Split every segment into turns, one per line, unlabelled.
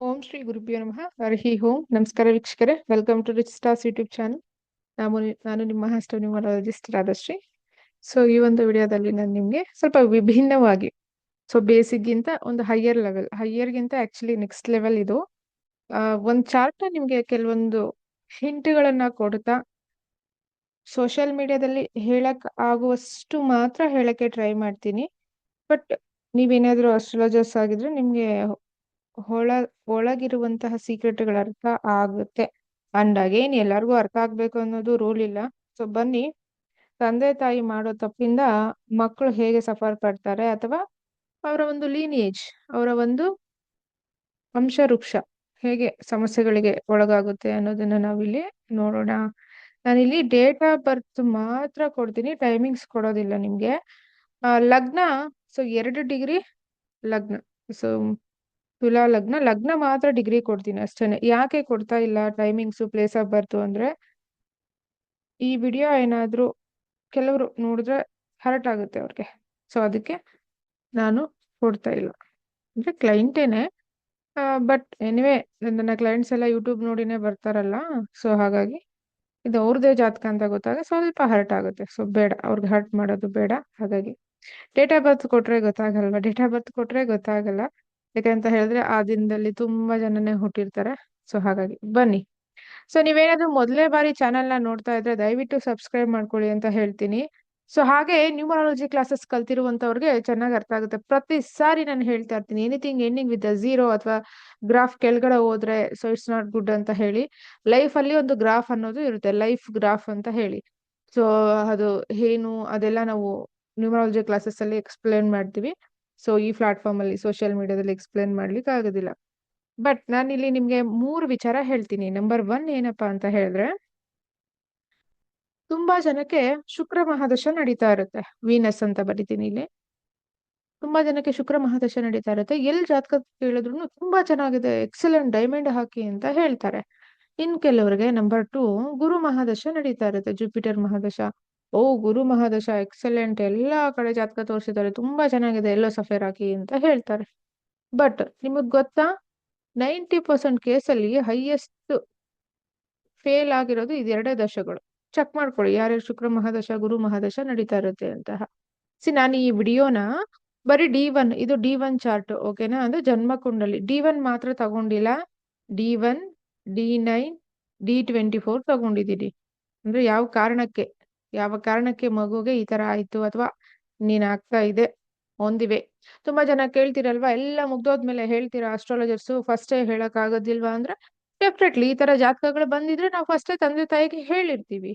ಓಂ ಶ್ರೀ ಗುರುಭ್ಯೋ ನಮಃ. ಹರಿ ಓಂ. ನಮಸ್ಕಾರ ವೀಕ್ಷಕರೇ. Welcome to rich stars YouTube channel ನಾನು ನಾನು ನಿಮ್ಮ ಹಾಸ್ಟೆಲ್ ಆದ ರಾಧಶ್ರೀ. ಸೊ ಈ ಒಂದು ವಿಡಿಯೋದಲ್ಲಿ ನಾನು ನಿಮಗೆ ಸ್ವಲ್ಪ ವಿಭಿನ್ನವಾಗಿ ಸೊ ಬೇಸಿಕ್ಗಿಂತ ಒಂದು ಹೈಯರ್ ಲೆವೆಲ್ ಹೈಯರ್ಗಿಂತ ಆಕ್ಚುಲಿ ನೆಕ್ಸ್ಟ್ ಲೆವೆಲ್ ಇದು. ಒಂದು ಚಾರ್ಟ್ ನಿಮಗೆ ಕೆಲವೊಂದು ಹಿಂಟ್ಗಳನ್ನು ಕೊಡ್ತಾ ಸೋಷಿಯಲ್ ಮೀಡಿಯಾದಲ್ಲಿ ಹೇಳಕ್ ಆಗುವಷ್ಟು ಮಾತ್ರ ಹೇಳಕ್ಕೆ ಟ್ರೈ ಮಾಡ್ತೀನಿ. ಬಟ್ ನೀವೇನಾದ್ರೂ ಅಸ್ಟ್ರಾಲಜರ್ಸ್ ಆಗಿದ್ರೆ ನಿಮ್ಗೆ ಒಳ ಒಳಗಿರುವಂತಹ ಸೀಕ್ರೆಟ್ಗಳ ಅರ್ಥ ಆಗುತ್ತೆ. ಅಂದಾಗ ಅಗೇನ್ ಎಲ್ಲರಿಗೂ ಅರ್ಥ ಆಗ್ಬೇಕು ಅನ್ನೋದು ರೂಲ್ ಇಲ್ಲ. ಸೊ ಬನ್ನಿ. ತಂದೆ ತಾಯಿ ಮಾಡೋ ತಪ್ಪಿಂದ ಮಕ್ಕಳು ಹೇಗೆ ಸಫರ್ ಪಡ್ತಾರೆ ಅಥವಾ ಅವರ ಒಂದು ಲೀನಿಯೇಜ್ ಅವರ ಒಂದು ವಂಶವೃಕ್ಷ ಹೇಗೆ ಸಮಸ್ಯೆಗಳಿಗೆ ಒಳಗಾಗುತ್ತೆ ಅನ್ನೋದನ್ನ ನಾವಿಲ್ಲಿ ನೋಡೋಣ. ನಾನಿಲ್ಲಿ ಡೇಟ್ ಆಫ್ ಬರ್ತ್ ಮಾತ್ರ ಕೊಡ್ತೀನಿ ಟೈಮಿಂಗ್ಸ್ ಕೊಡೋದಿಲ್ಲ ನಿಮ್ಗೆ. ಲಗ್ನ ಸೊ ಎರಡು ಡಿಗ್ರಿ ಲಗ್ನ. ಸೊ ತುಲಾ ಲಗ್ನ ಲಗ್ನ ಮಾತ್ರ ಡಿಗ್ರಿ ಕೊಡ್ತೀನಿ ಅಷ್ಟೇನೆ. ಯಾಕೆ ಕೊಡ್ತಾ ಇಲ್ಲ ಟೈಮಿಂಗ್ಸು ಪ್ಲೇಸ್ ಆಫ್ ಬರ್ತು ಅಂದ್ರೆ? ಈ ವಿಡಿಯೋ ಏನಾದ್ರೂ ಕೆಲವರು ನೋಡಿದ್ರೆ ಹರ್ಟ್ ಆಗುತ್ತೆ ಅವ್ರಿಗೆ. ಸೊ ಅದಕ್ಕೆ ನಾನು ಕೊಡ್ತಾ ಇಲ್ಲ. ಅಂದ್ರೆ ಕ್ಲೈಂಟೇನೆ ಬಟ್ ಎನಿವೆ ನನ್ನ ಕ್ಲೈಂಟ್ಸ್ ಎಲ್ಲ ಯೂಟ್ಯೂಬ್ ನೋಡಿನೇ ಬರ್ತಾರಲ್ಲ. ಸೊ ಹಾಗಾಗಿ ಇದು ಅವ್ರದೇ ಜಾತಕ ಅಂತ ಗೊತ್ತಾಗ ಸ್ವಲ್ಪ ಹರ್ಟ್ ಆಗುತ್ತೆ. ಸೊ ಬೇಡ, ಅವ್ರಿಗೆ ಹರ್ಟ್ ಮಾಡೋದು ಬೇಡ. ಹಾಗಾಗಿ ಡೇಟ್ ಆಫ್ ಬರ್ತ್ ಕೊಟ್ರೆ ಗೊತ್ತಾಗಲ್ವಾ? ಡೇಟ್ ಆಫ್ ಬರ್ತ್ ಕೊಟ್ರೆ ಗೊತ್ತಾಗಲ್ಲ. ಯಾಕಂತ ಹೇಳಿದ್ರೆ ಆ ದಿನದಲ್ಲಿ ತುಂಬಾ ಜನನೇ ಹುಟ್ಟಿರ್ತಾರೆ. ಸೊ ಹಾಗಾಗಿ ಬನ್ನಿ. ಸೊ ನೀವೇನಾದ್ರೂ ಮೊದಲೇ ಬಾರಿ ಚಾನೆಲ್ನ ನೋಡ್ತಾ ಇದ್ರೆ ದಯವಿಟ್ಟು ಸಬ್ಸ್ಕ್ರೈಬ್ ಮಾಡ್ಕೊಳ್ಳಿ ಅಂತ ಹೇಳ್ತೀನಿ. ಸೊ ಹಾಗೆ ನ್ಯೂಮರಾಲಜಿ ಕ್ಲಾಸಸ್ ಕಲ್ತಿರುವಂತವ್ರಿಗೆ ಚೆನ್ನಾಗಿ ಅರ್ಥ ಆಗುತ್ತೆ. ಪ್ರತಿ ಸಾರಿ ನಾನು ಹೇಳ್ತಾ ಇರ್ತೀನಿ ಎನಿಥಿಂಗ್ ಎಂಡಿಂಗ್ ವಿತ್ ಝೀರೋ ಅಥವಾ ಗ್ರಾಫ್ ಕೆಳಗಡೆ ಹೋದ್ರೆ ಸೊ ಇಟ್ಸ್ ನಾಟ್ ಗುಡ್ ಅಂತ ಹೇಳಿ. ಲೈಫ್ ಅಲ್ಲಿ ಒಂದು ಗ್ರಾಫ್ ಅನ್ನೋದು ಇರುತ್ತೆ ಲೈಫ್ ಗ್ರಾಫ್ ಅಂತ ಹೇಳಿ. ಸೊ ಅದು ಏನು ಅದೆಲ್ಲ ನಾವು ನ್ಯೂಮರಾಲಜಿ ಕ್ಲಾಸಸ್ ಅಲ್ಲಿ ಎಕ್ಸ್ಪ್ಲೇನ್ ಮಾಡ್ತೀವಿ. ಸೊ ಈ ಪ್ಲಾಟ್ಫಾರ್ಮ್ ಅಲ್ಲಿ ಸೋಷಿಯಲ್ ಮೀಡಿಯಾದಲ್ಲಿ ಎಕ್ಸ್ಪ್ಲೇನ್ ಮಾಡ್ಲಿಕ್ಕೆ ಆಗೋದಿಲ್ಲ. ಬಟ್ ನಾನು ಇಲ್ಲಿ ನಿಮ್ಗೆ ಮೂರು ವಿಚಾರ ಹೇಳ್ತೀನಿ. ನಂಬರ್ ಒನ್ ಏನಪ್ಪಾ ಅಂತ ಹೇಳಿದ್ರೆ, ತುಂಬಾ ಜನಕ್ಕೆ ಶುಕ್ರ ಮಹಾದಶ ನಡೀತಾ ಇರುತ್ತೆ. ವೀನಸ್ ಅಂತ ಬರಿತೀನಿ ಇಲ್ಲಿ. ತುಂಬಾ ಜನಕ್ಕೆ ಶುಕ್ರ ಮಹಾದಶ ನಡೀತಾ ಇರುತ್ತೆ. ಎಲ್ ಜಾತಕ ಕೇಳಿದ್ರು ತುಂಬಾ ಚೆನ್ನಾಗಿದೆ. ಎಕ್ಸಲೆಂಟ್ ಡೈಮಂಡ್ ಹಾಕಿ ಅಂತ ಹೇಳ್ತಾರೆ. ಇನ್ ಕೆಲವರಿಗೆ ನಂಬರ್ ಟು ಗುರು ಮಹಾದಶ ನಡೀತಾ ಇರುತ್ತೆ. ಜುಪಿಟರ್ ಮಹಾದಶ. ಓ, ಗುರು ಮಹಾದಶ ಎಕ್ಸಲೆಂಟ್ ಎಲ್ಲಾ ಕಡೆ ಜಾತಕ ತೋರಿಸಿದ್ದಾರೆ. ತುಂಬಾ ಚೆನ್ನಾಗಿದೆ. ಎಲ್ಲೋ ಸಫೇರ್ ಹಾಕಿ ಅಂತ ಹೇಳ್ತಾರೆ. ಬಟ್ ನಿಮಗ್ ಗೊತ್ತಾ? ನೈಂಟಿ ಪರ್ಸೆಂಟ್ ಕೇಸಲ್ಲಿ ಹೈಯೆಸ್ಟ್ ಫೇಲ್ ಆಗಿರೋದು ಇದೆರಡೇ ದಶಗಳು. ಚೆಕ್ ಮಾಡ್ಕೊಳ್ಳಿ. ಯಾರ್ಯಾರು ಶುಕ್ರ ಮಹಾದಶ, ಗುರು ಮಹಾದಶ ನಡೀತಾ ಇರುತ್ತೆ ಅಂತ. ಸಿ ನಾನು ಈ ವಿಡಿಯೋನ ಬರೀ ಡಿ ಒನ್ ಇದು ಡಿ ಒನ್ ಚಾರ್ಟ್ ಓಕೆನಾ ಅಂದ್ರೆ ಜನ್ಮ ಕುಂಡಲಿ ಡಿ ಒನ್ ಮಾತ್ರ ತಗೊಂಡಿಲ್ಲ. D one D nine D twenty four ತಗೊಂಡಿದ್ದೀನಿ. ಅಂದ್ರೆ ಯಾವ ಕಾರಣಕ್ಕೆ? ಯಾವ ಕಾರಣಕ್ಕೆ ಮಗುಗೆ ಈ ತರ ಆಯ್ತು ಅಥವಾ ನೀನ್ ಆಗ್ತಾ ಇದೆ ಹೊಂದಿವೆ? ತುಂಬಾ ಜನ ಕೇಳ್ತಿರಲ್ವಾ? ಎಲ್ಲ ಮುಗ್ದೋದ್ಮೇಲೆ ಹೇಳ್ತೀರಾ ಅಸ್ಟ್ರಾಲಜರ್ಸ್ ಫಸ್ಟೇ ಹೇಳಕ್ ಆಗೋದಿಲ್ವಾ ಅಂದ್ರೆ ಡೆಫಿನೆಟ್ಲಿ ಈ ತರ ಜಾತಕಗಳು ಬಂದಿದ್ರೆ ನಾವು ಫಸ್ಟೇ ತಂದೆ ತಾಯಿಗೆ ಹೇಳಿರ್ತೀವಿ.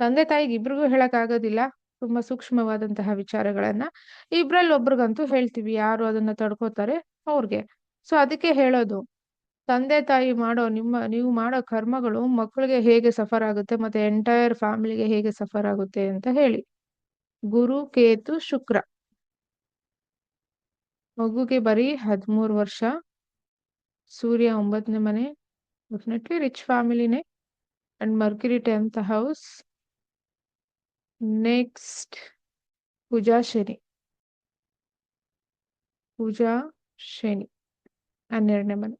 ತಂದೆ ತಾಯಿಗೆ ಇಬ್ರಿಗೂ ಹೇಳಕ್ ಆಗೋದಿಲ್ಲ. ತುಂಬಾ ಸೂಕ್ಷ್ಮವಾದಂತಹ ವಿಚಾರಗಳನ್ನ ಇಬ್ರಲ್ಲಿ ಒಬ್ರಿಗಂತೂ ಹೇಳ್ತೀವಿ ಯಾರು ಅದನ್ನ ತಡ್ಕೋತಾರೆ ಅವ್ರಿಗೆ. ಸೊ ಅದಕ್ಕೆ ಹೇಳೋದು. ತಂದೆ ತಾಯಿ ಮಾಡೋ ನಿಮ್ಮ, ನೀವು ಮಾಡೋ ಕರ್ಮಗಳು ಮಕ್ಕಳಿಗೆ ಹೇಗೆ ಸಫರ್ ಆಗುತ್ತೆ ಮತ್ತೆ ಎಂಟೈರ್ ಫ್ಯಾಮಿಲಿಗೆ ಹೇಗೆ ಸಫರ್ ಆಗುತ್ತೆ ಅಂತ ಹೇಳಿ. ಗುರು, ಕೇತು, ಶುಕ್ರ. ಮಗುಗೆ ಬರೀ ಹದಿಮೂರು ವರ್ಷ. ಸೂರ್ಯ ಒಂಬತ್ತನೇ ಮನೆ. Definitely rich ಫ್ಯಾಮಿಲಿನೇ and Mercury tenth house next ಪೂಜಾ ಶನಿ. ಪೂಜಾ ಶನಿ. ಹನ್ನೆರಡನೇ ಮನೆ.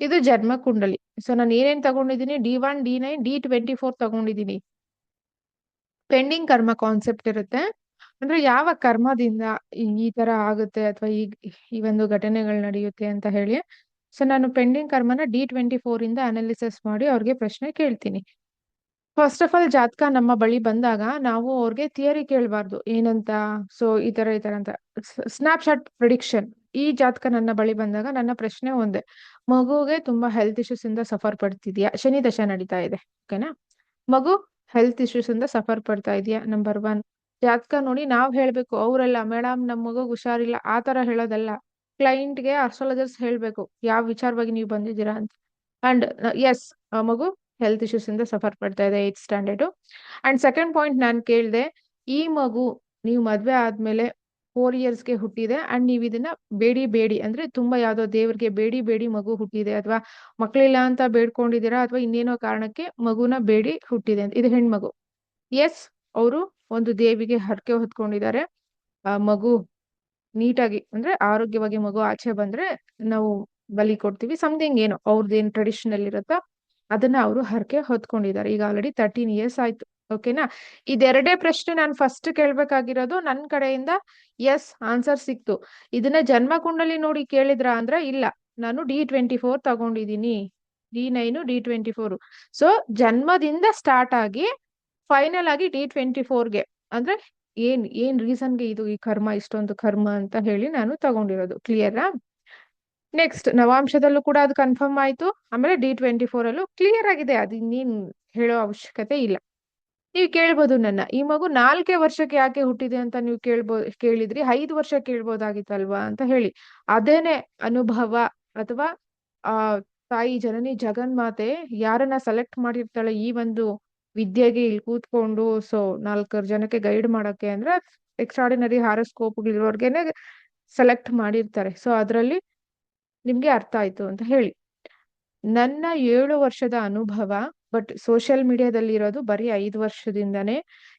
ಇದು ಜನ್ಮ ಕುಂಡಲಿ. ಸೊ ನಾನು ಏನೇನ್ ತಗೊಂಡಿದ್ದೀನಿ D one D nine D twenty four ತಗೊಂಡಿದ್ದೀನಿ ಪೆಂಡಿಂಗ್ ಕರ್ಮ ಕಾನ್ಸೆಪ್ಟ್ ಇರುತ್ತೆ. ಅಂದ್ರೆ ಯಾವ ಕರ್ಮದಿಂದ ಈ ತರ ಆಗುತ್ತೆ ಅಥವಾ ಈ ಈ ಒಂದು ಘಟನೆಗಳು ನಡೆಯುತ್ತೆ ಅಂತ ಹೇಳಿ. ಸೊ ನಾನು ಪೆಂಡಿಂಗ್ ಕರ್ಮನ ಡಿ ಟ್ವೆಂಟಿ ಫೋರ್ ಇಂದ ಅನಾಲಿಸಿಸ್ ಮಾಡಿ ಅವ್ರಿಗೆ ಪ್ರಶ್ನೆ ಕೇಳ್ತೀನಿ. ಫಸ್ಟ್ ಆಫ್ ಆಲ್ ಜಾತಕ ನಮ್ಮ ಬಳಿ ಬಂದಾಗ ನಾವು ಅವ್ರಿಗೆ ಥಿಯರಿ ಕೇಳಬಾರ್ದು. ಏನಂತ? ಸೊ ಈ ತರ ಈ ತರ ಅಂತ. ಸ್ನ್ಯಾಪ್ಶಾಟ್ ಪ್ರಿಡಿಕ್ಷನ್ ಈ ಜಾತಕ ನನ್ನ ಬಳಿ ಬಂದಾಗ ನನ್ನ ಪ್ರಶ್ನೆ ಒಂದೇ. ಮಗುಗೆ ತುಂಬಾ ಹೆಲ್ತ್ ಇಶ್ಯೂಸ್ ಇಂದ ಸಫರ್ ಪಡ್ತಿದ್ಯಾ? ಶನಿ ದಶ ನಡೀತಾ ಇದೆ ಓಕೆನಾ ಮಗು ಹೆಲ್ತ್ ಇಶ್ಯೂಸ್ ಇಂದ ಸಫರ್ ಪಡ್ತಾ ಇದೆಯಾ? ನಂಬರ್ ಒನ್ ಜಾತಕ ನೋಡಿ ನಾವ್ ಹೇಳ್ಬೇಕು, ಅವರೆಲ್ಲ ಮೇಡಮ್ ನಮ್ ಮಗುಗ್ ಹುಷಾರಿಲ್ಲ, ಆ ತರ ಹೇಳೋದಲ್ಲ. ಕ್ಲೈಂಟ್ಗೆ ಅಸ್ಟ್ರಾಲಜರ್ಸ್ ಹೇಳ್ಬೇಕು, ಯಾವ ವಿಚಾರವಾಗಿ ನೀವು ಬಂದಿದ್ದೀರಾ ಅಂತ. ಅಂಡ್ ಎಸ್ ಮಗು ಹೆಲ್ತ್ ಇಶ್ಯೂಸ್ ಇಂದ ಸಫರ್ ಪಡ್ತಾ ಇದೆ eighth standard and second point ನಾನು ಕೇಳಿದೆ, ಈ ಮಗು, ನೀವು ಮದ್ವೆ ಆದ್ಮೇಲೆ ಫೋರ್ ಇಯರ್ಸ್ಗೆ ಹುಟ್ಟಿದೆ. ಅಂಡ್ ನೀವು ಇದನ್ನ ಬೇಡಿ ಬೇಡಿ ಅಂದ್ರೆ ತುಂಬಾ ಯಾವ್ದೋ ದೇವ್ರಿಗೆ ಬೇಡಿ ಬೇಡಿ ಮಗು ಹುಟ್ಟಿದೆ ಅಥವಾ ಮಕ್ಕಳಿಲ್ಲ ಅಂತ ಬೇಡ್ಕೊಂಡಿದ್ದೀರಾ ಅಥವಾ ಇನ್ನೇನೋ ಕಾರಣಕ್ಕೆ ಮಗುನ ಬೇಡಿ ಹುಟ್ಟಿದೆ ಅಂತ. ಇದು ಹೆಣ್ಮಗು. ಎಸ್ ಅವರು ಒಂದು ದೇವಿಗೆ ಹರಕೆ ಹೊತ್ಕೊಂಡಿದ್ದಾರೆ. ಆ ಮಗು ನೀಟಾಗಿ ಅಂದ್ರೆ ಆರೋಗ್ಯವಾಗಿ ಮಗು ಆಚೆ ಬಂದ್ರೆ ನಾವು ಬಲಿ ಕೊಡ್ತೀವಿ ಸಮಥಿಂಗ್ ಏನೋ ಅವ್ರದ್ದೇನು ಟ್ರೆಡಿಷನಲ್ ಇರುತ್ತೋ ಅದನ್ನ ಅವರು ಹರಕೆ ಹೊತ್ಕೊಂಡಿದ್ದಾರೆ. ಈಗ ಆಲ್ರೆಡಿ ತರ್ಟೀನ್ ಇಯರ್ಸ್ ಆಯ್ತು. ಓಕೆನಾ? ಇದೆರಡೇ ಪ್ರಶ್ನೆ ನಾನು ಫಸ್ಟ್ ಕೇಳ್ಬೇಕಾಗಿರೋದು ನನ್ನ ಕಡೆಯಿಂದ ಎಸ್ ಆನ್ಸರ್ ಸಿಕ್ತು. ಇದನ್ನ ಜನ್ಮ ಕುಂಡಲಿ ನೋಡಿ ಕೇಳಿದ್ರ ಅಂದ್ರೆ ಇಲ್ಲ. ನಾನು D twenty four ತಗೊಂಡಿದೀನಿ. D nine D twenty four so ಜನ್ಮದಿಂದ start ಆಗಿ ಫೈನಲ್ ಆಗಿ ಡಿ ಟ್ವೆಂಟಿ ಫೋರ್ಗೆ ಅಂದ್ರೆ ಏನ್ ಏನ್ ರೀಸನ್ಗೆ ಇದು ಈ ಕರ್ಮ, ಇಷ್ಟೊಂದು ಕರ್ಮ ಅಂತ ಹೇಳಿ ನಾನು ತಗೊಂಡಿರೋದು. ಕ್ಲಿಯರಾ ನೆಕ್ಸ್ಟ್ ನವಾಂಶದಲ್ಲೂ ಕೂಡ ಅದು ಕನ್ಫರ್ಮ್ ಆಯ್ತು. ಆಮೇಲೆ ಡಿ ಟ್ವೆಂಟಿ ಫೋರ್ ಅಲ್ಲೂ ಕ್ಲಿಯರ್ ಆಗಿದೆ. ಅದು ಇನ್ನೇನ್ ಹೇಳೋ ಅವಶ್ಯಕತೆ ಇಲ್ಲ. ನೀವು ಕೇಳ್ಬೋದು ನನ್ನ. ಈ ಮಗು ನಾಲ್ಕೇ ವರ್ಷಕ್ಕೆ ಯಾಕೆ ಹುಟ್ಟಿದೆ ಅಂತ ನೀವು ಕೇಳ್ಬೋ, ಕೇಳಿದ್ರಿ? ಐದು ವರ್ಷ ಕೇಳ್ಬೋದಾಗಿತ್ತಲ್ವಾ ಅಂತ ಹೇಳಿ. ಅದೇನೆ ಅನುಭವ ಅಥವಾ, ಆ, ತಾಯಿ ಜನನಿ ಜಗನ್ಮಾತೆ ಯಾರನ್ನ ಸೆಲೆಕ್ಟ್ ಮಾಡಿರ್ತಾಳೆ ಈ ಒಂದು ವಿದ್ಯೆಗೆ ಇಲ್ಲಿ ಕೂತ್ಕೊಂಡು ಸೊ ನಾಲ್ಕರ ಜನಕ್ಕೆ ಗೈಡ್ ಮಾಡಕ್ಕೆ ಅಂದ್ರೆ ಎಕ್ಸ್ಟ್ರಾಡಿನರಿ ಹಾರಸ್ಕೋಪ್ಗಳಿರೋರ್ಗೆನೆ ಸೆಲೆಕ್ಟ್ ಮಾಡಿರ್ತಾರೆ. ಸೊ ಅದರಲ್ಲಿ ನಿಮ್ಗೆ ಅರ್ಥ ಆಯ್ತು ಅಂತ ಹೇಳಿ. ನನ್ನ ಏಳು ವರ್ಷದ ಅನುಭವ ಬಟ್ ಸೋಷಿಯಲ್ ಮೀಡಿಯಾದಲ್ಲಿ ಇರೋದು ಬರೀ ಐದು ವರ್ಷದಿಂದಾನೇ.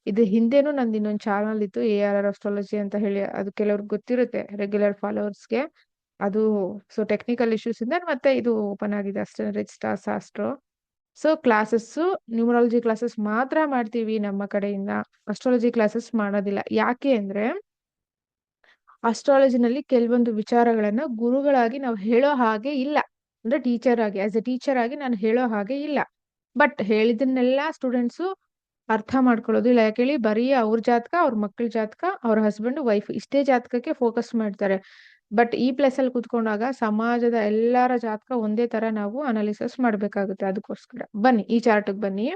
ಇದು ಹಿಂದೆನೂ ನಂದು ಇನ್ನೊಂದು ಚಾನಲ್ ಇತ್ತು ಎ ಆರ್ ಆರ್ ಅಸ್ಟ್ರಾಲಜಿ ಅಂತ ಹೇಳಿ, ಅದು ಕೆಲವ್ರಿಗೆ ಗೊತ್ತಿರುತ್ತೆ ರೆಗ್ಯುಲರ್ ಫಾಲೋವರ್ಸ್ಗೆ ಅದು ಸೊ ಟೆಕ್ನಿಕಲ್ ಇಶ್ಯೂಸ್ ಇಂದ ಮತ್ತೆ ಇದು ಓಪನ್ ಆಗಿದೆ ಅಷ್ಟೇ rich stars astro so classes numerology classes ಮಾತ್ರ ಮಾಡ್ತೀವಿ ನಮ್ಮ ಕಡೆಯಿಂದ. ಅಸ್ಟ್ರಾಲಜಿ ಕ್ಲಾಸಸ್ ಮಾಡೋದಿಲ್ಲ. ಯಾಕೆ ಅಂದ್ರೆ ಅಸ್ಟ್ರಾಲಜಿನಲ್ಲಿ ಕೆಲವೊಂದು ವಿಚಾರಗಳನ್ನ ಗುರುಗಳಾಗಿ ನಾವು ಹೇಳೋ ಹಾಗೆ ಇಲ್ಲ. ಅಂದ್ರೆ ಟೀಚರ್ ಆಗಿ ಆಸ್ ಎ ಟೀಚರ್ ಆಗಿ ನಾನು ಹೇಳೋ ಹಾಗೆ ಇಲ್ಲ. ಬಟ್ ಹೇಳಿದನ್ನೆಲ್ಲ ಸ್ಟೂಡೆಂಟ್ಸು ಅರ್ಥ ಮಾಡ್ಕೊಳ್ಳೋದು ಇಲ್ಲ. ಯಾಕೆ ಹೇಳಿ ಬರೀ ಅವ್ರ ಜಾತಕ, ಅವ್ರ ಮಕ್ಕಳ ಜಾತಕ, ಅವ್ರ ಹಸ್ಬೆಂಡ್ ವೈಫ್ ಇಷ್ಟೇ ಜಾತಕಕ್ಕೆ ಫೋಕಸ್ ಮಾಡ್ತಾರೆ. ಬಟ್ ಈ ಪ್ಲೇಸ್ ಅಲ್ಲಿ ಕುತ್ಕೊಂಡಾಗ ಸಮಾಜದ ಎಲ್ಲರ ಜಾತಕ ಒಂದೇ ತರ ನಾವು ಅನಾಲಿಸಿಸ್ ಮಾಡ್ಬೇಕಾಗುತ್ತೆ. ಅದಕ್ಕೋಸ್ಕರ ಬನ್ನಿ, ಈ ಚಾರ್ಟ್ಗೆ ಬನ್ನಿ.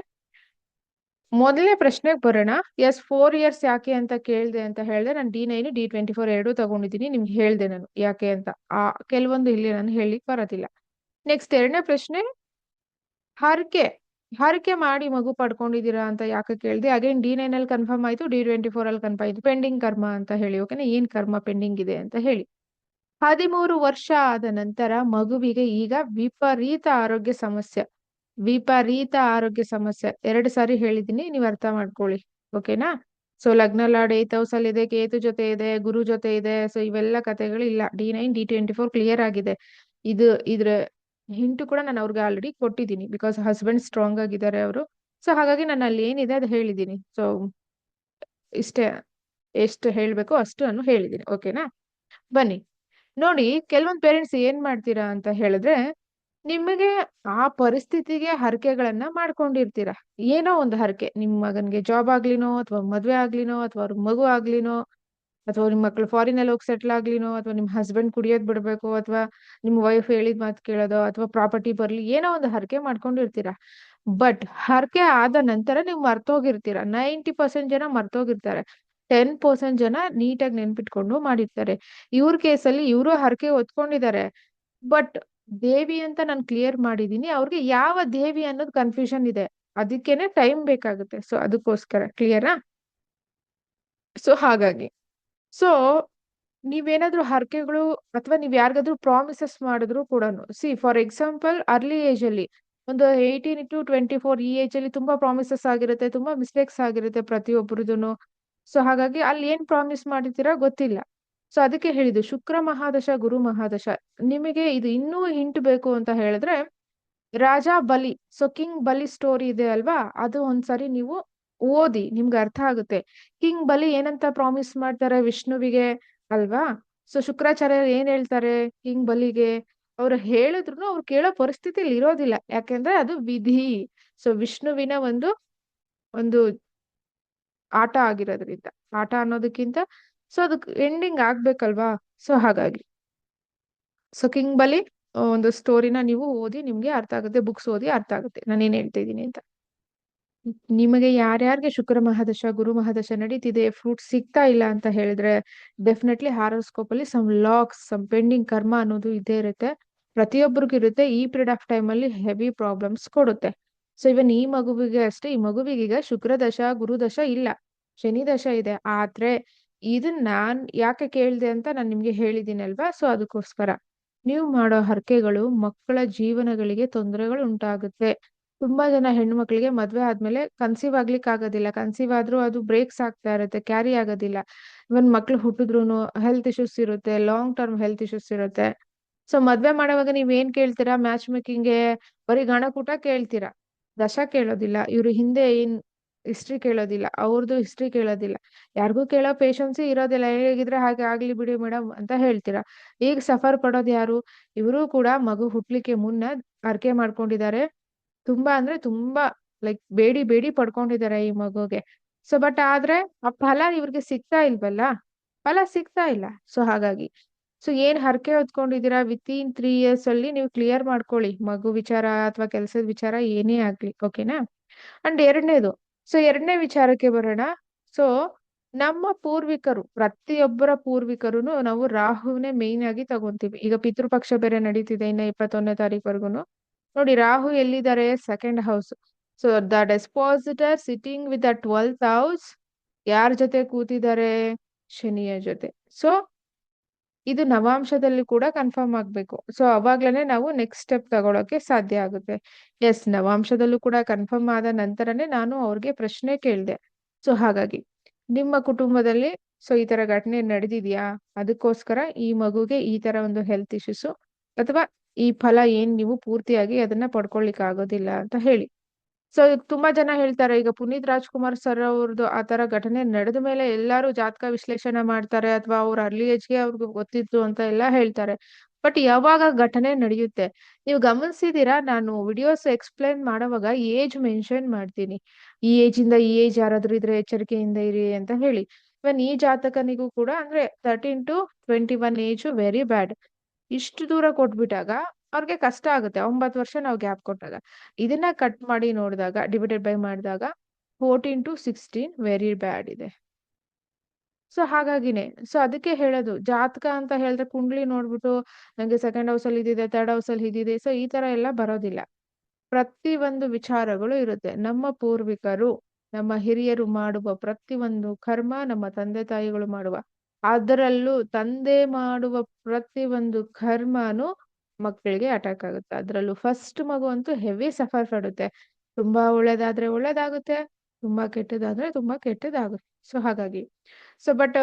ಮೊದಲನೇ ಪ್ರಶ್ನೆಗೆ ಬರೋಣ. ಎಸ್ ಫೋರ್ ಇಯರ್ಸ್ ಯಾಕೆ ಅಂತ ಕೇಳಿದೆ ಅಂತ ಹೇಳಿದೆ. ನಾನು D nine D twenty four ಎರಡು ತಗೊಂಡಿದ್ದೀನಿ. ನಿಮ್ಗೆ ಹೇಳ್ದೆ ನಾನು ಯಾಕೆ ಅಂತ. ಆ, ಕೆಲವೊಂದು ಇಲ್ಲಿ ನಾನು ಹೇಳಿಕ್ ಬರೋದಿಲ್ಲ. ನೆಕ್ಸ್ಟ್ ಎರಡನೇ ಪ್ರಶ್ನೆ. ಹರಕೆ. ಹರಕೆ ಮಾಡಿ ಮಗು ಪಡ್ಕೊಂಡಿದ್ದೀರಾ ಅಂತ ಯಾಕೆ ಕೇಳಿದೆ? ಅಗೇನ್ ಡಿ ನೈನ್ ಅಲ್ಲಿ ಕನ್ಫರ್ಮ್ ಆಯ್ತು ಡಿ ಟ್ವೆಂಟಿ ಫೋರ್ ಅಲ್ಲಿ ಕನ್ಫರ್ಮ್ ಆಯ್ತು. ಪೆಂಡಿಂಗ್ ಕರ್ಮ ಅಂತ ಹೇಳಿ ಓಕೆನಾ ಏನ್ ಕರ್ಮ ಪೆಂಡಿಂಗ್ ಇದೆ ಅಂತ ಹೇಳಿ. ಹದಿಮೂರು ವರ್ಷ ಆದ ನಂತರ ಮಗುವಿಗೆ ಈಗ ವಿಪರೀತ ಆರೋಗ್ಯ ಸಮಸ್ಯೆ. ವಿಪರೀತ ಆರೋಗ್ಯ ಸಮಸ್ಯೆ. ಎರಡು ಸಾರಿ ಹೇಳಿದೀನಿ ನೀವು ಅರ್ಥ ಮಾಡ್ಕೊಳ್ಳಿ ಓಕೆನಾ ಸೊ ಲಗ್ನ ಲಾಡ್ ಏತ್ ಹೌಸ್ ಅಲ್ಲಿ ಇದೆ ಕೇತು ಜೊತೆ ಇದೆ, ಗುರು ಜೊತೆ ಇದೆ ಸೊ ಇವೆಲ್ಲ ಕಥೆಗಳು ಇಲ್ಲ D nine D twenty four clear ಆಗಿದೆ. ಇದು ಇದ್ರ ಹಿಂಟು ಕೂಡ ನಾನು ಅವ್ರಿಗೆ ಆಲ್ರೆಡಿ ಕೊಟ್ಟಿದ್ದೀನಿ ಬಿಕಾಸ್ ಹಸ್ಬೆಂಡ್ ಸ್ಟ್ರಾಂಗ್ ಆಗಿದ್ದಾರೆ ಅವರು. ಸೊ ಹಾಗಾಗಿ ನಾನು ಅಲ್ಲಿ ಏನಿದೆ ಅದು ಹೇಳಿದ್ದೀನಿ. ಸೊ ಇಷ್ಟೇ, ಎಷ್ಟು ಹೇಳಬೇಕು ಅಷ್ಟು ನಾನು ಹೇಳಿದ್ದೀನಿ. ಓಕೆನಾ ಬನ್ನಿ. ನೋಡಿ, ಕೆಲವೊಂದು ಪೇರೆಂಟ್ಸ್ ಏನ್ ಮಾಡ್ತೀರಾ ಅಂತ ಹೇಳಿದ್ರೆ, ನಿಮಗೆ ಆ ಪರಿಸ್ಥಿತಿಗೆ ಹರಕೆಗಳನ್ನ ಮಾಡ್ಕೊಂಡಿರ್ತೀರ. ಏನೋ ಒಂದು ಹರಕೆ. ನಿಮ್ ಮಗನ್ಗೆ ಜಾಬ್ ಆಗ್ಲಿನೋ, ಅಥವಾ ಮದ್ವೆ ಆಗ್ಲಿನೋ, ಅಥವಾ ಅವ್ರ ಮಗು ಆಗ್ಲಿನೋ ಅಥವಾ ನಿಮ್ ಮಕ್ಳು ಫಾರಿನ್ ಅಲ್ಲಿ ಹೋಗಿ ಸೆಟ್ಲ್ ಆಗ್ಲಿನೋ, ಅಥವಾ ನಿಮ್ ಹಸ್ಬೆಂಡ್ ಕುಡಿಯೋದ್ ಬಿಡ್ಬೇಕು, ಅಥವಾ ನಿಮ್ ವೈಫ್ ಹೇಳಿದ ಮಾತು ಕೇಳೋದು, ಅಥವಾ ಪ್ರಾಪರ್ಟಿ ಬರ್ಲಿ, ಏನೋ ಒಂದು ಹರಕೆ ಮಾಡ್ಕೊಂಡಿರ್ತೀರ. ಬಟ್ ಹರಕೆ ಆದ ನಂತರ ನೀವು ಮರ್ತೋಗಿರ್ತೀರ. ನೈಂಟಿ ಪರ್ಸೆಂಟ್ ಜನ ಮರ್ತೋಗಿರ್ತಾರೆ. ಟೆನ್ ಪರ್ಸೆಂಟ್ ಜನ ನೀಟಾಗಿ ನೆನ್ಪಿಟ್ಕೊಂಡು ಮಾಡಿರ್ತಾರೆ. ಇವ್ರ ಕೇಸಲ್ಲಿ ಇವರು ಹರಕೆ ಹೊತ್ಕೊಂಡಿದ್ದಾರೆ ಬಟ್ ದೇವಿ ಅಂತ ನಾನು ಕ್ಲಿಯರ್ ಮಾಡಿದೀನಿ, ಅವ್ರಿಗೆ ಯಾವ ದೇವಿ ಅನ್ನೋದು ಕನ್ಫ್ಯೂಷನ್ ಇದೆ. ಅದಕ್ಕೇನೆ ಟೈಮ್ ಬೇಕಾಗುತ್ತೆ. ಸೊ ಅದಕ್ಕೋಸ್ಕರ ಕ್ಲಿಯರಾ ಸೊ ಹಾಗಾಗಿ. ಸೊ ನೀವೇನಾದ್ರೂ ಹರಕೆಗಳು ಅಥವಾ ನೀವ್ ಯಾರಿಗಾದ್ರೂ ಪ್ರಾಮಿಸಸ್ ಮಾಡಿದ್ರು ಕೂಡ see for example early age ಅಲ್ಲಿ ಒಂದು ಏಯ್ಟೀನ್ ಟು ಟ್ವೆಂಟಿ ಫೋರ್ ಈ ಏಜ್ ಅಲ್ಲಿ ತುಂಬಾ ಪ್ರಾಮಿಸಸ್ ಆಗಿರುತ್ತೆ, ತುಂಬಾ ಮಿಸ್ಟೇಕ್ಸ್ ಆಗಿರುತ್ತೆ ಪ್ರತಿಯೊಬ್ಬರದೂ ಸೊ ಹಾಗಾಗಿ ಅಲ್ಲಿ ಏನ್ ಪ್ರಾಮಿಸ್ ಮಾಡಿರ್ತೀರಾ ಗೊತ್ತಿಲ್ಲ. ಸೊ ಅದಕ್ಕೆ ಹೇಳಿದ್ದು, ಶುಕ್ರ ಮಹಾದಶ, ಗುರು ಮಹಾದಶ. ನಿಮಗೆ ಇದು ಇನ್ನೂ ಹಿಂಟ್ ಬೇಕು ಅಂತ ಹೇಳಿದ್ರೆ, ರಾಜಾ ಬಲಿ ಸೊ ಕಿಂಗ್ ಬಲಿ ಸ್ಟೋರಿ ಇದೆ ಅಲ್ವಾ? ಅದು ಒಂದ್ಸರಿ ನೀವು ಓದಿ, ನಿಮ್ಗೆ ಅರ್ಥ ಆಗುತ್ತೆ. ಕಿಂಗ್ ಬಲಿ ಏನಂತ ಪ್ರಾಮಿಸ್ ಮಾಡ್ತಾರೆ ವಿಷ್ಣುವಿಗೆ ಅಲ್ವಾ? ಸೊ ಶುಕ್ರಾಚಾರ್ಯ ಏನ್ ಹೇಳ್ತಾರೆ ಕಿಂಗ್ ಬಲಿಗೆ? ಅವ್ರು ಹೇಳಿದ್ರು ಅವ್ರು ಕೇಳೋ ಪರಿಸ್ಥಿತಿಯಲ್ಲಿ ಇರೋದಿಲ್ಲ. ಯಾಕೆಂದ್ರೆ ಅದು ವಿಧಿ. ಸೊ ವಿಷ್ಣುವಿನ ಒಂದು ಒಂದು ಆಟ ಆಗಿರೋದ್ರಿಂದ. ಆಟ ಅನ್ನೋದಕ್ಕಿಂತ ಸೊ ಅದಕ್ಕೆ ಎಂಡಿಂಗ್ ಆಗ್ಬೇಕಲ್ವಾ? ಸೊ ಹಾಗಾಗಿ. ಸೊ ಕಿಂಗ್ ಬಲಿ ಒಂದು ಸ್ಟೋರಿನ ನೀವು ಓದಿ, ನಿಮ್ಗೆ ಅರ್ಥ ಆಗುತ್ತೆ ಬುಕ್ಸ್ ಓದಿ ಅರ್ಥ ಆಗುತ್ತೆ. ನಾನು ಏನ್ ಹೇಳ್ತಾ ಇದ್ದೀನಿ ಅಂತ. ನಿಮಗೆ ಯಾರ್ಯಾರಿಗೆ ಶುಕ್ರ ಮಹಾದಶ, ಗುರು ಮಹಾದಶ ನಡೀತಿದೆ ಫ್ರೂಟ್ ಸಿಗ್ತಾ ಇಲ್ಲ ಅಂತ ಹೇಳಿದ್ರೆ ಡೆಫಿನೆಟ್ಲಿ ಹಾರೋಸ್ಕೋಪ್ ಅಲ್ಲಿ some locks some pending karma ಅನ್ನೋದು ಇದೇ ಇರುತ್ತೆ. ಪ್ರತಿಯೊಬ್ಬರಿಗೂ ಇರುತ್ತೆ, ಈ ಪೀರಿಯಡ್ ಆಫ್ ಟೈಮ್ ಅಲ್ಲಿ ಹೆವಿ ಪ್ರಾಬ್ಲಮ್ಸ್ ಕೊಡುತ್ತೆ. ಸೊ ಇವನ್ ಈ ಮಗುವಿಗೆ ಅಷ್ಟೇ, ಈ ಮಗುವಿಗೆ ಈಗ ಶುಕ್ರ ದಶ, ಗುರು ದಶ ಇಲ್ಲ. ಶನಿ ದಶ ಇದೆ. ಆದ್ರೆ ಇದನ್ನ ನಾನ್ ಯಾಕೆ ಕೇಳ್ದೆ ಅಂತ ನಾನು ನಿಮ್ಗೆ ಹೇಳಿದ್ದೀನಲ್ವಾ? ಸೊ ಅದಕ್ಕೋಸ್ಕರ. ನೀವು ಮಾಡೋ ಹರಕೆಗಳು ಮಕ್ಕಳ ಜೀವನಗಳಿಗೆ ತೊಂದರೆಗಳು ಉಂಟಾಗುತ್ತೆ. ತುಂಬಾ ಜನ ಹೆಣ್ಣು ಮಕ್ಕಳಿಗೆ ಮದ್ವೆ ಆದ್ಮೇಲೆ ಕನ್ಸೀವ್ ಆಗ್ಲಿಕ್ಕೆ ಆಗೋದಿಲ್ಲ. ಕನ್ಸೀವ್ ಆದ್ರೂ ಅದು ಬ್ರೇಕ್ಸ್ ಆಗ್ತಾ ಇರುತ್ತೆ ಕ್ಯಾರಿ ಆಗೋದಿಲ್ಲ. ಇವನ್ ಮಕ್ಳು ಹುಟ್ಟಿದ್ರು ಹೆಲ್ತ್ ಇಶ್ಯೂಸ್ ಇರುತ್ತೆ ಲಾಂಗ್ ಟರ್ಮ್ ಹೆಲ್ತ್ ಇಶ್ಯೂಸ್ ಇರುತ್ತೆ. ಸೊ ಮದ್ವೆ ಮಾಡುವಾಗ ನೀವ್ ಏನ್ ಕೇಳ್ತೀರಾ? ಮ್ಯಾಚ್ ಮೇಕಿಂಗ್ಗೆ ಬರೀ ಗಣಕೂಟ ಕೇಳ್ತೀರಾ? ದಶ ಕೇಳೋದಿಲ್ಲ. ಇವ್ರ ಹಿಂದೆ ಏನ್ ಹಿಸ್ಟ್ರಿ ಕೇಳೋದಿಲ್ಲ. ಅವ್ರದ್ದು ಹಿಸ್ಟ್ರಿ ಕೇಳೋದಿಲ್ಲ. ಯಾರಿಗೂ ಕೇಳೋ ಪೇಶನ್ಸಿ ಇರೋದಿಲ್ಲ. ಹೇಗಿದ್ರೆ ಹಾಗೆ ಆಗ್ಲಿ ಬಿಡಿ ಮೇಡಮ್ ಅಂತ ಹೇಳ್ತೀರಾ? ಈಗ ಸಫರ್ ಪಡೋದು ಯಾರು? ಇವರು ಕೂಡ ಮಗು ಹುಟ್ಲಿಕ್ಕೆ ಮುನ್ನ ಅರ್ಕೆ ಮಾಡ್ಕೊಂಡಿದ್ದಾರೆ. ತುಂಬಾ ಅಂದ್ರೆ ತುಂಬಾ ಲೈಕ್ ಬೇಡಿ ಬೇಡಿ ಪಡ್ಕೊಂಡಿದ್ದಾರೆ ಈ ಮಗುಗೆ. ಸೊ ಬಟ್ ಆದ್ರೆ ಆ ಫಲ ಇವ್ರಿಗೆ ಸಿಗ್ತಾ ಇಲ್ವಲ್ಲ? ಫಲ ಸಿಗ್ತಾ ಇಲ್ಲ. ಸೊ ಹಾಗಾಗಿ. ಸೊ ಏನ್ ಹರಕೆ ಹೊತ್ಕೊಂಡಿದ್ದೀರಾ? ವಿತ್ ಇನ್ ತ್ರೀ ಇಯರ್ಸ್ ಅಲ್ಲಿ ನೀವು ಕ್ಲಿಯರ್ ಮಾಡ್ಕೊಳ್ಳಿ. ಮಗು ವಿಚಾರ ಅಥವಾ ಕೆಲಸದ ವಿಚಾರ ಏನೇ ಆಗ್ಲಿ ಓಕೆನಾ ಅಂಡ್ ಎರಡನೇದು. ಸೊ ಎರಡನೇ ವಿಚಾರಕ್ಕೆ ಬರೋಣ. ಸೊ ನಮ್ಮ ಪೂರ್ವಿಕರು, ಪ್ರತಿಯೊಬ್ಬರ ಪೂರ್ವಿಕರುನು ನಾವು ರಾಹುನೇ ಮೇನ್ ಆಗಿ ತಗೊಂತೀವಿ. ಈಗ ಪಿತೃಪಕ್ಷ ಬೇರೆ ನಡೀತಿದೆ ಇನ್ನ ಇಪ್ಪತ್ತೊಂದನೇ ತಾರೀಕುವರೆಗೂ ನೋಡಿ ರಾಹು ಎಲ್ಲಿದ್ದಾರೆ? Second house so the dispositor sitting with the twelfth house ಯಾರ ಜೊತೆ ಕೂತಿದ್ದಾರೆ? ಶನಿಯ ಜೊತೆ. ಸೊ ಇದು ನವಾಂಶದಲ್ಲಿ ಕೂಡ ಕನ್ಫರ್ಮ್ ಆಗ್ಬೇಕು. ಸೊ ಅವಾಗ್ಲೇನೆ ನಾವು ನೆಕ್ಸ್ಟ್ ಸ್ಟೆಪ್ ತಗೊಳಕ್ಕೆ ಸಾಧ್ಯ ಆಗುತ್ತೆ. ಎಸ್ ನವಾಂಶದಲ್ಲೂ ಕೂಡ ಕನ್ಫರ್ಮ್ ಆದ ನಂತರನೇ ನಾನು ಅವ್ರಿಗೆ ಪ್ರಶ್ನೆ ಕೇಳಿದೆ. ಸೊ ಹಾಗಾಗಿ, ನಿಮ್ಮ ಕುಟುಂಬದಲ್ಲಿ ಸೊ ಈ ತರ ಘಟನೆ ನಡೆದಿದ್ಯಾ? ಅದಕ್ಕೋಸ್ಕರ ಈ ಮಗುಗೆ ಈ ತರ ಒಂದು ಹೆಲ್ತ್ ಇಶ್ಯೂಸು ಅಥವಾ ಈ ಫಲ ಏನ್ ನೀವು ಪೂರ್ತಿಯಾಗಿ ಅದನ್ನ ಪಡ್ಕೊಳ್ಲಿಕ್ಕೆ ಆಗೋದಿಲ್ಲ ಅಂತ ಹೇಳಿ. ಸೊ ತುಂಬಾ ಜನ ಹೇಳ್ತಾರೆ, ಈಗ ಪುನೀತ್ ರಾಜ್ಕುಮಾರ್ ಸರ್ ಅವ್ರದ್ದು ಆ ತರ ಘಟನೆ ನಡೆದ ಮೇಲೆ ಎಲ್ಲಾರು ಜಾತಕ ವಿಶ್ಲೇಷಣೆ ಮಾಡ್ತಾರೆ ಅಥವಾ ಅವ್ರ ಅರ್ಲಿ ಏಜ್ಗೆ ಅವ್ರಿಗೆ ಗೊತ್ತಿತ್ತು ಅಂತ ಎಲ್ಲ ಹೇಳ್ತಾರೆ. ಬಟ್ ಯಾವಾಗ ಘಟನೆ ನಡೆಯುತ್ತೆ? ನೀವು ಗಮನಿಸಿದೀರಾ ನಾನು ವಿಡಿಯೋಸ್ ಎಕ್ಸ್ಪ್ಲೇನ್ ಮಾಡೋವಾಗ ಏಜ್ ಮೆನ್ಷನ್ ಮಾಡ್ತೀನಿ. ಈ ಏಜ್ ಇಂದ ಈ ಏಜ್ ಯಾರಾದ್ರೂ ಇದ್ರೆ ಎಚ್ಚರಿಕೆಯಿಂದ ಇರಿ ಅಂತ ಹೇಳಿ. ಇವನ್ ಈ ಜಾತಕನಿಗೂ ಕೂಡ ಅಂದ್ರೆ thirteen to twenty one age very bad ಇಷ್ಟು ದೂರ ಕೊಟ್ಬಿಟ್ಟಾಗ ಅವ್ರಿಗೆ ಕಷ್ಟ ಆಗುತ್ತೆ. ಒಂಬತ್ತು ವರ್ಷ ನಾವು ಗ್ಯಾಪ್ ಕೊಟ್ಟಾಗ. ಇದನ್ನ ಕಟ್ ಮಾಡಿ ನೋಡಿದಾಗ ಡಿವೈಡೆಡ್ ಬೈ ಮಾಡಿದಾಗ fourteen to sixteen very bad ಇದೆ. ಸೊ ಹಾಗಾಗಿನೇ. ಸೊ ಅದಕ್ಕೆ ಹೇಳೋದು, ಜಾತಕ ಅಂತ ಹೇಳಿದ್ರೆ ಕುಂಡ್ಲಿ ನೋಡ್ಬಿಟ್ಟು ನಂಗೆ ಸೆಕೆಂಡ್ ಹೌಸ್ ಅಲ್ಲಿ ಇದಿದೆ ಥರ್ಡ್ ಹೌಸ್ ಅಲ್ಲಿ ಇದಿದೆ ಸೊ ಈ ತರ ಎಲ್ಲ ಬರೋದಿಲ್ಲ. ಪ್ರತಿ ಒಂದು ವಿಚಾರಗಳು ಇರುತ್ತೆ. ನಮ್ಮ ಪೂರ್ವಿಕರು, ನಮ್ಮ ಹಿರಿಯರು ಮಾಡುವ ಪ್ರತಿ ಒಂದು ಕರ್ಮ ನಮ್ಮ ತಂದೆ ತಾಯಿಗಳು ಮಾಡುವ ಅದರಲ್ಲೂ ತಂದೆ ಮಾಡುವ ಪ್ರತಿ ಒಂದು ಕರ್ಮನು ಮಕ್ಕಳಿಗೆ ಅಟ್ಯಾಕ್ ಆಗುತ್ತೆ. ಅದರಲ್ಲೂ ಫಸ್ಟ್ ಮಗು ಅಂತೂ ಹೆವಿ ಸಫರ್ ಪಡುತ್ತೆ. ತುಂಬಾ ಒಳ್ಳೇದಾದ್ರೆ ಒಳ್ಳೇದಾಗುತ್ತೆ, ತುಂಬಾ ಕೆಟ್ಟದಾದ್ರೆ ತುಂಬಾ ಕೆಟ್ಟದಾಗುತ್ತೆ. ಸೊ ಹಾಗಾಗಿ. ಸೊ ಬಟ್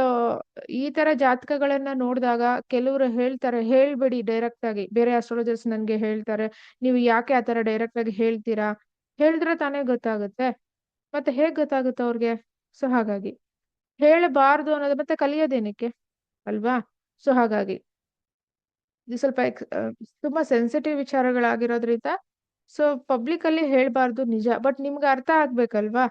ಈ ತರ ಜಾತಕಗಳನ್ನ ನೋಡಿದಾಗ ಕೆಲವರು ಹೇಳ್ತಾರೆ, ಹೇಳ್ಬೇಡಿ ಡೈರೆಕ್ಟ್ ಆಗಿ. ಬೇರೆ ಅಸ್ಟ್ರಾಲಜರ್ಸ್ ನನ್ಗೆ ಹೇಳ್ತಾರೆ, ನೀವು ಯಾಕೆ ಆ ತರ ಡೈರೆಕ್ಟ್ ಆಗಿ ಹೇಳ್ತೀರಾ? ಹೇಳಿದ್ರೆ ತಾನೇ ಗೊತ್ತಾಗುತ್ತೆ. ಮತ್ತೆ ಹೇಗ್ ಗೊತ್ತಾಗುತ್ತೆ ಅವ್ರಿಗೆ? ಸೊ ಹಾಗಾಗಿ. ಹೇಳಬಾರ್ದು ಅನ್ನೋದು ಮತ್ತೆ ಕಲಿಯೋದೇನಕ್ಕೆ? ಅಲ್ವಾ? ಸೊ ಹಾಗಾಗಿ ಇದು ಸ್ವಲ್ಪ ತುಂಬಾ ಸೆನ್ಸಿಟಿವ್ ವಿಚಾರಗಳಾಗಿರೋದ್ರಿಂದ ಸೊ ಪಬ್ಲಿಕ್ ಅಲ್ಲಿ ಹೇಳ್ಬಾರ್ದು ನಿಜ ಬಟ್ ನಿಮ್ಗೆ ಅರ್ಥ ಆಗ್ಬೇಕಲ್ವಾ?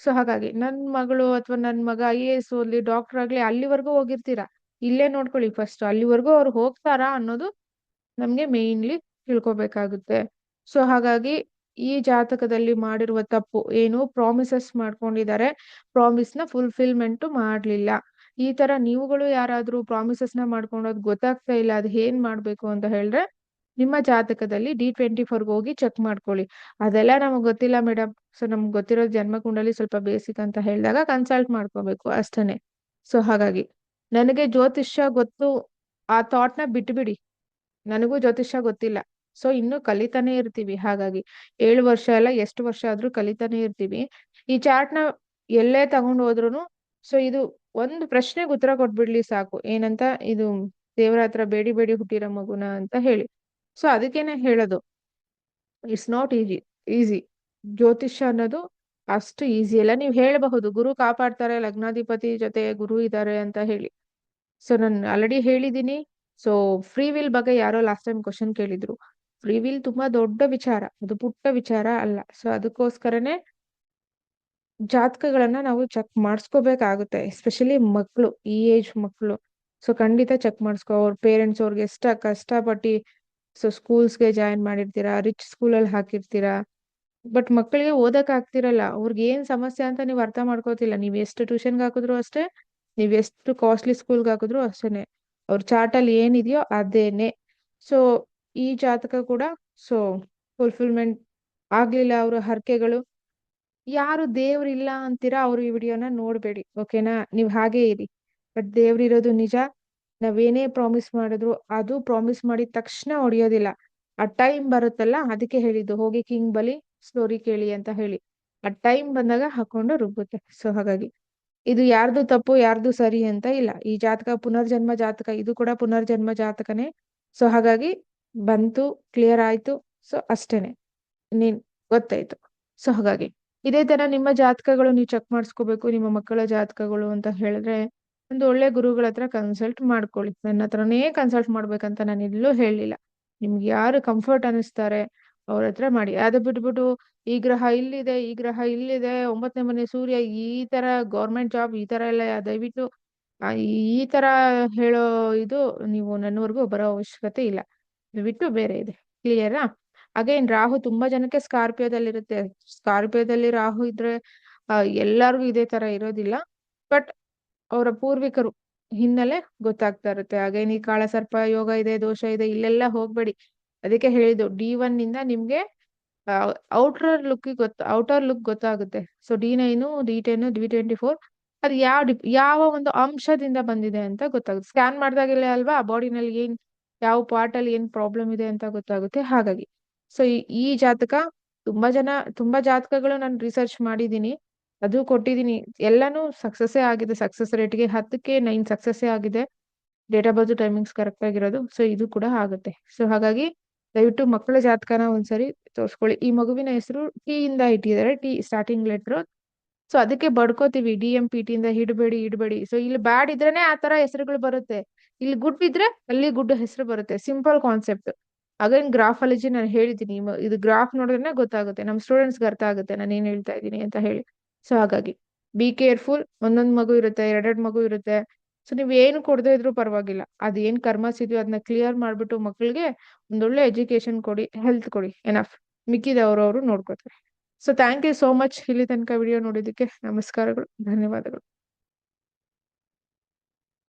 ಸೊ ಹಾಗಾಗಿ ನನ್ ಮಗಳು ಅಥವಾ ನನ್ ಮಗ ಐ ಎ ಎಸ್ ಓದ್ಲಿ ಡಾಕ್ಟರ್ ಆಗ್ಲಿ ಅಲ್ಲಿವರೆಗೂ ಹೋಗಿರ್ತೀರಾ? ಇಲ್ಲೇ ನೋಡ್ಕೊಳ್ಳಿ ಫಸ್ಟ್ ಅಲ್ಲಿವರೆಗೂ ಅವ್ರು ಹೋಗ್ತಾರಾ ಅನ್ನೋದು ನಮ್ಗೆ ಮೇನ್ಲಿ ತಿಳ್ಕೊಬೇಕಾಗುತ್ತೆ. ಸೊ ಹಾಗಾಗಿ ಈ ಜಾತಕದಲ್ಲಿ ಮಾಡಿರುವ ತಪ್ಪು ಏನು? ಪ್ರಾಮಿಸಸ್ ಮಾಡ್ಕೊಂಡಿದ್ದಾರೆ. ಪ್ರಾಮಿಸ್ನ ಫುಲ್ಫಿಲ್ಮೆಂಟ್ ಮಾಡ್ಲಿಲ್ಲ. ಈ ತರ ನೀವುಗಳು ಯಾರಾದ್ರೂ ಪ್ರಾಮಿಸಸ್ನ ಮಾಡ್ಕೊಂಡೋದ್ ಗೊತ್ತಾಗ್ತಾ ಇಲ್ಲ, ಅದ್ ಏನ್ ಮಾಡ್ಬೇಕು ಅಂತ ಹೇಳಿದ್ರೆ ನಿಮ್ಮ ಜಾತಕದಲ್ಲಿ ಡಿ ಟ್ವೆಂಟಿ ಫೋರ್ಗೆ ಹೋಗಿ ಚೆಕ್ ಮಾಡ್ಕೊಳ್ಳಿ. ಅದೆಲ್ಲ ನಮಗೆ ಗೊತ್ತಿಲ್ಲ ಮೇಡಮ್ ಸೊ ನಮ್ಗೆ ಗೊತ್ತಿರೋ ಜನ್ಮ ಕುಂಡಲಿ ಸ್ವಲ್ಪ ಬೇಸಿಕ್ ಅಂತ ಹೇಳಿದಾಗ ಕನ್ಸಲ್ಟ್ ಮಾಡ್ಕೋಬೇಕು ಅಷ್ಟನೇ. ಸೊ ಹಾಗಾಗಿ ನನಗೆ ಜ್ಯೋತಿಷ್ಯ ಗೊತ್ತು, ಆ ಥಾಟ್ನ ಬಿಟ್ಬಿಡಿ. ನನಗೂ ಜ್ಯೋತಿಷ್ಯ ಗೊತ್ತಿಲ್ಲ. ಸೊ ಇನ್ನು ಕಲಿತಾನೆ ಇರ್ತೀವಿ. ಹಾಗಾಗಿ ಏಳು ವರ್ಷ ಎಲ್ಲ ಎಷ್ಟು ವರ್ಷ ಆದ್ರೂ ಕಲಿತಾನೆ ಇರ್ತೀವಿ. ಈ ಚಾರ್ಟ್ನ ಎಲ್ಲೇ ತಗೊಂಡು ಹೋದ್ರು ಸೊ ಇದು ಒಂದು ಪ್ರಶ್ನೆಗೆ ಉತ್ತರ ಕೊಟ್ಬಿಡ್ಲಿ ಸಾಕು. ಏನಂತ, ಇದು ದೇವರ ಹತ್ರ ಬೇಡಿ ಬೇಡಿ ಹುಟ್ಟಿರೋ ಮಗುನ ಅಂತ ಹೇಳಿ. ಸೊ ಅದಕ್ಕೇನೆ ಹೇಳೋದು. ಇಟ್ಸ್ ನಾಟ್ ಈಜಿ ಈಸಿ ಜ್ಯೋತಿಷ್ಯ ಅನ್ನೋದು ಅಷ್ಟು ಈಸಿ ಅಲ್ಲ. ನೀವು ಹೇಳಬಹುದು, ಗುರು ಕಾಪಾಡ್ತಾರೆ, ಲಗ್ನಾಧಿಪತಿ ಜೊತೆ ಗುರು ಇದ್ದಾರೆ ಅಂತ ಹೇಳಿ. ಸೊ ನಾನು ಆಲ್ರೆಡಿ ಹೇಳಿದೀನಿ. ಸೊ ಫ್ರೀ ವಿಲ್ ಬಗ್ಗೆ ಯಾರೋ ಲಾಸ್ಟ್ ಟೈಮ್ ಕ್ವಶನ್ ಕೇಳಿದ್ರು. ಫ್ರೀ ವಿಲ್ ತುಂಬಾ ದೊಡ್ಡ ವಿಚಾರ, ಅದು ಪುಟ್ಟ ವಿಚಾರ ಅಲ್ಲ. ಸೊ ಅದಕ್ಕೋಸ್ಕರನೇ ಜಾತಕಗಳನ್ನ ನಾವು ಚೆಕ್ ಮಾಡಿಸ್ಕೋಬೇಕಾಗುತ್ತೆ ಎಸ್ಪೆಷಲಿ ಮಕ್ಕಳು ಈ ಏಜ್ ಮಕ್ಕಳು ಸೊ ಖಂಡಿತ ಚೆಕ್ ಮಾಡಿಸ್ಕೋ, ಅವ್ರ ಪೇರೆಂಟ್ಸ್ ಅವ್ರಿಗೆ ಎಷ್ಟ ಕಷ್ಟಪಟ್ಟು ಸೊ ಸ್ಕೂಲ್ಸ್ಗೆ ಜಾಯಿನ್ ಮಾಡಿರ್ತೀರಾ ರಿಚ್ ಸ್ಕೂಲಲ್ಲಿ ಹಾಕಿರ್ತೀರಾ. ಬಟ್ ಮಕ್ಕಳಿಗೆ ಓದಕ್ ಆಗ್ತಿರಲ್ಲ, ಅವ್ರಿಗೆ ಏನ್ ಸಮಸ್ಯೆ ಅಂತ ನೀವು ಅರ್ಥ ಮಾಡ್ಕೋತಿಲ್ಲ. ನೀವ್ ಎಷ್ಟು ಟ್ಯೂಷನ್ಗೆ ಹಾಕಿದ್ರು ಅಷ್ಟೇ, ನೀವ್ ಎಷ್ಟು ಕಾಸ್ಟ್ಲಿ ಸ್ಕೂಲ್ಗೆ ಹಾಕಿದ್ರು ಅಷ್ಟೇನೆ. ಅವ್ರ ಚಾರ್ಟ್ ಅಲ್ಲಿ ಏನಿದೆಯೋ ಅದೇನೆ. ಸೊ ಈ ಜಾತಕ ಕೂಡ ಸೊ ಫುಲ್ಫಿಲ್ಮೆಂಟ್ ಆಗ್ಲಿಲ್ಲ ಅವ್ರ ಹರಕೆಗಳು. ಯಾರು ದೇವ್ರಿಲ್ಲ ಅಂತೀರಾ ಅವ್ರು ಈ ವಿಡಿಯೋನ ನೋಡ್ಬೇಡಿ ಓಕೆನಾ ನೀವ್ ಹಾಗೆ ಇರಿ. ಬಟ್ ದೇವ್ರಿರೋದು ನಿಜ. ನಾವೇನೇ ಪ್ರಾಮಿಸ್ ಮಾಡಿದ್ರು ಅದು ಪ್ರಾಮಿಸ್ ಮಾಡಿದ ತಕ್ಷಣ ಹೊಡಿಯೋದಿಲ್ಲ ಆ ಟೈಮ್ ಬರುತ್ತಲ್ಲ ಅದಕ್ಕೆ ಹೇಳಿದ್ದು, ಹೋಗಿ ಕಿಂಗ್ ಬಲಿ ಸ್ಟೋರಿ ಕೇಳಿ ಅಂತ ಹೇಳಿ. ಆ ಟೈಮ್ ಬಂದಾಗ ಹಾಕೊಂಡು ರುಬ್ಬುತ್ತೆ. ಸೊ ಹಾಗಾಗಿ ಇದು ಯಾರ್ದು ತಪ್ಪು, ಯಾರ್ದು ಸರಿ ಅಂತ ಇಲ್ಲ. ಈ ಜಾತಕ ಪುನರ್ಜನ್ಮ ಜಾತಕ, ಇದು ಕೂಡ ಪುನರ್ಜನ್ಮ ಜಾತಕನೇ. ಸೊ ಹಾಗಾಗಿ ಬಂತು ಕ್ಲಿಯರ್ ಆಯ್ತು. ಸೊ ಅಷ್ಟೇನೆ. ನೀನ್ ಗೊತ್ತಾಯ್ತು. ಸೊ ಹಾಗಾಗಿ ಇದೇ ತರ ನಿಮ್ಮ ಜಾತಕಗಳು ನೀವು ಚೆಕ್ ಮಾಡಿಸ್ಕೋಬೇಕು, ನಿಮ್ಮ ಮಕ್ಕಳ ಜಾತಕಗಳು ಅಂತ ಹೇಳಿದ್ರೆ ಒಂದು ಒಳ್ಳೆ ಗುರುಗಳ ಹತ್ರ ಕನ್ಸಲ್ಟ್ ಮಾಡ್ಕೊಳ್ಳಿ. ನನ್ನ ಹತ್ರನೇ ಕನ್ಸಲ್ಟ್ ಮಾಡ್ಬೇಕಂತ ನಾನು ಎಲ್ಲೂ ಹೇಳಿಲ್ಲ. ನಿಮ್ಗೆ ಯಾರು ಕಂಫರ್ಟ್ ಅನಿಸ್ತಾರೆ ಅವ್ರ ಹತ್ರ ಮಾಡಿ. ಅದು ಬಿಟ್ಬಿಟ್ಟು ಈ ಗ್ರಹ ಇಲ್ಲಿದೆ, ಈ ಗ್ರಹ ಇಲ್ಲಿದೆ, ಒಂಬತ್ತನೇ ಮನೆ ಸೂರ್ಯ, ಈ ತರ ಗೌರ್ಮೆಂಟ್ ಜಾಬ್ ಈ ತರ ಎಲ್ಲ ದಯವಿಟ್ಟು ಈ ತರ ಹೇಳೋ ಇದು ನೀವು ನನ್ನವರೆಗೂ ಬರೋ ಅವಶ್ಯಕತೆ ಇಲ್ಲ. ಬಿಟ್ಟು ಬೇರೆ ಇದೆ. ಕ್ಲಿಯರಾ ಅಗೇನ್ ರಾಹು ತುಂಬಾ ಜನಕ್ಕೆ ಸ್ಕಾರ್ಪಿಯೋದಲ್ಲಿರುತ್ತೆ ಸ್ಕಾರ್ಪಿಯೋದಲ್ಲಿ ರಾಹು ಇದ್ರೆ ಎಲ್ಲರಿಗೂ ಇದೇ ತರ ಇರೋದಿಲ್ಲ. ಬಟ್ ಅವರ ಪೂರ್ವಿಕರು ಹಿನ್ನೆಲೆ ಗೊತ್ತಾಗ್ತಾ ಇರುತ್ತೆ. ಅಗೇನ್ ಈ ಕಾಳಸರ್ಪ ಯೋಗ ಇದೆ, ದೋಷ ಇದೆ, ಇಲ್ಲೆಲ್ಲ ಹೋಗ್ಬೇಡಿ. ಅದಕ್ಕೆ ಹೇಳಿದ್ದು ಡಿ ಒನ್ ಇಂದ ನಿಮ್ಗೆ ಔಟರ್ ಲುಕ್ ಗೊತ್ತ ಔಟರ್ ಲುಕ್ ಗೊತ್ತಾಗುತ್ತೆ. So D nine D ten D twenty four ಅದು ಯಾವ ಯಾವ ಒಂದು ಅಂಶದಿಂದ ಬಂದಿದೆ ಅಂತ ಗೊತ್ತಾಗುತ್ತೆ. ಸ್ಕ್ಯಾನ್ ಮಾಡಿದಾಗಲೇ ಅಲ್ವಾ? ಬಾಡಿನಲ್ಲಿ ಏನ್ ಯಾವ ಪಾರ್ಟ್ ಅಲ್ಲಿ ಏನ್ ಪ್ರಾಬ್ಲಮ್ ಇದೆ ಅಂತ ಗೊತ್ತಾಗುತ್ತೆ. ಹಾಗಾಗಿ ಸೊ ಈ ಜಾತಕ ತುಂಬಾ ಜನ, ತುಂಬಾ ಜಾತಕಗಳು ನಾನು ರಿಸರ್ಚ್ ಮಾಡಿದೀನಿ ಅದು ಕೊಟ್ಟಿದ್ದೀನಿ. ಎಲ್ಲಾನು ಸಕ್ಸಸ್ಸೇ ಆಗಿದೆ. ಸಕ್ಸಸ್ ರೇಟ್ಗೆ ಹತ್ತಕ್ಕೆ ನೈನ್ ಸಕ್ಸಸ್ಸೇ ಆಗಿದೆ. Date of birth timings correct ಆಗಿರೋದು. ಸೊ ಇದು ಕೂಡ ಆಗುತ್ತೆ. ಸೊ ಹಾಗಾಗಿ ದಯವಿಟ್ಟು ಮಕ್ಕಳ ಜಾತಕನ ಒಂದ್ಸರಿ ತೋರಿಸ್ಕೊಳ್ಳಿ. ಈ ಮಗುವಿನ ಹೆಸರು ಟಿ ಇಂದ ಇಟ್ಟಿದ್ದಾರೆ. ಟಿ ಸ್ಟಾರ್ಟಿಂಗ್ ಲೆಟ್ರು ಸೊ ಅದಕ್ಕೆ ಬಡ್ಕೋತೀವಿ. ಡಿ ಎಂ ಪಿ ಟಿ ಇಂದ ಹಿಡಬೇಡಿ, ಇಡಬೇಡಿ. ಸೊ ಇಲ್ಲಿ ಬ್ಯಾಡ್ ಇದ್ರೇನೆ ಆ ತರ ಹೆಸರುಗಳು ಬರುತ್ತೆ. ಇಲ್ಲಿ ಗುಡ್ ಇದ್ರೆ ಅಲ್ಲಿ ಗುಡ್ ಹೆಸರು ಬರುತ್ತೆ. ಸಿಂಪಲ್ ಕಾನ್ಸೆಪ್ಟ್ ಅಗೇನ್ ಗ್ರಾಫಾಲಜಿ ನಾನು ಹೇಳಿದ್ದೀನಿ. ಇದು ಗ್ರಾಫ್ ನೋಡಿದ್ರೆ ಗೊತ್ತಾಗುತ್ತೆ. ನಮ್ಮ ಸ್ಟೂಡೆಂಟ್ಸ್ಗೆ ಅರ್ಥ ಆಗುತ್ತೆ. ನಾನು ಏನ್ ಹೇಳ್ತಾ ಇದ್ದೀನಿ ಅಂತ ಹೇಳಿ. ಸೊ ಹಾಗಾಗಿ ಬಿ ಕೇರ್ಫುಲ್ ಒಂದೊಂದು ಮಗು ಇರುತ್ತೆ, ಎರಡೆರಡು ಮಗು ಇರುತ್ತೆ. ಸೊ ನೀವ್ ಏನು ಕೊಡದೇ ಇದ್ರು ಪರವಾಗಿಲ್ಲ. ಅದ್ ಏನ್ ಕರ್ಮಸ್ ಇದೆಯೋ ಅದನ್ನ ಕ್ಲಿಯರ್ ಮಾಡ್ಬಿಟ್ಟು ಮಕ್ಕಳಿಗೆ ಒಂದೊಳ್ಳೆ ಎಜುಕೇಶನ್ ಕೊಡಿ ಹೆಲ್ತ್ ಕೊಡಿ. ಎನಫ್ ಮಿಕ್ಕಿದವರು ಅವರು ನೋಡ್ಕೋತಾರೆ. So thank you so much ಇಲ್ಲಿ ತನಕ ವಿಡಿಯೋ ನೋಡಿದ್ದಕ್ಕೆ ನಮಸ್ಕಾರಗಳು. ಧನ್ಯವಾದಗಳು.